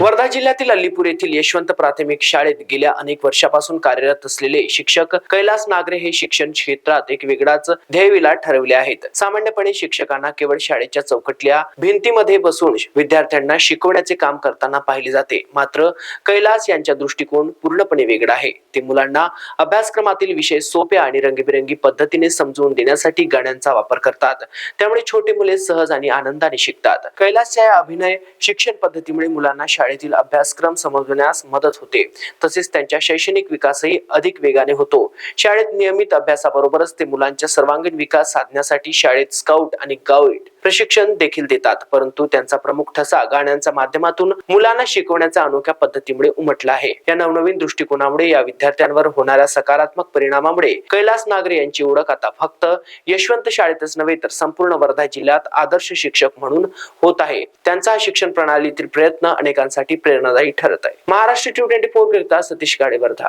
वर्धा जिल्ह्यातील अल्लीपूर येथील यशवंत प्राथमिक शाळेत गेल्या अनेक वर्षापासून कार्यरत असलेले शिक्षक कैलास नागरे हे शिक्षण क्षेत्रात एक वेगळाच ध्येयविला ठरवले आहेत. सामान्यपणे शिक्षकांना केवळ शाळेच्या चौकटल्या भिंतीमध्ये बसून विद्यार्थ्यांना शिकवण्याचे काम करताना पाहिले जाते. मात्र कैलास यांच्या दृष्टिकोन पूर्णपणे वेगळा आहे. ते मुलांना अभ्यासक्रमातील विषय सोप्या आणि रंगीबेरंगी पद्धतीने समजवून देण्यासाठी गाण्यांचा वापर करतात. त्यामुळे छोटी मुले सहज आणि आनंदाने शिकतात. कैलासच्या या अभिनय शिक्षण पद्धतीमुळे मुलांना शाळेतील अभ्यासक्रम समजण्यास मदत होते. तसेच त्यांच्या शैक्षणिक विकासही अधिक वेगाने होतो. शाळेत नियमित अभ्यासाबरोबरच ते मुलांच्या सर्वांगीण विकास साधण्यासाठी शाळेत स्काउट आणि गाईड प्रशिक्षण देखील देतात. परंतु त्यांचा प्रमुख ठसा गाण्यांच्या माध्यमातून मुलांना शिकवण्याच्या अनोख्या पद्धतीमुळे उमटला आहे. या नवनवीन दृष्टिकोनामुळे या विद्यार्थ्यांवर होणाऱ्या सकारात्मक परिणामामुळे कैलास नागरे यांची ओळख आता फक्त यशवंत शाळेतच नव्हे तर संपूर्ण वर्धा जिल्ह्यात आदर्श शिक्षक म्हणून होत आहे. त्यांचा शिक्षण प्रणालीतील प्रयत्न अनेकांसाठी प्रेरणादायी ठरत आहे. महाराष्ट्र ट्यू ट्वेंटी फोर करिता सतीश गाडे वर्धा.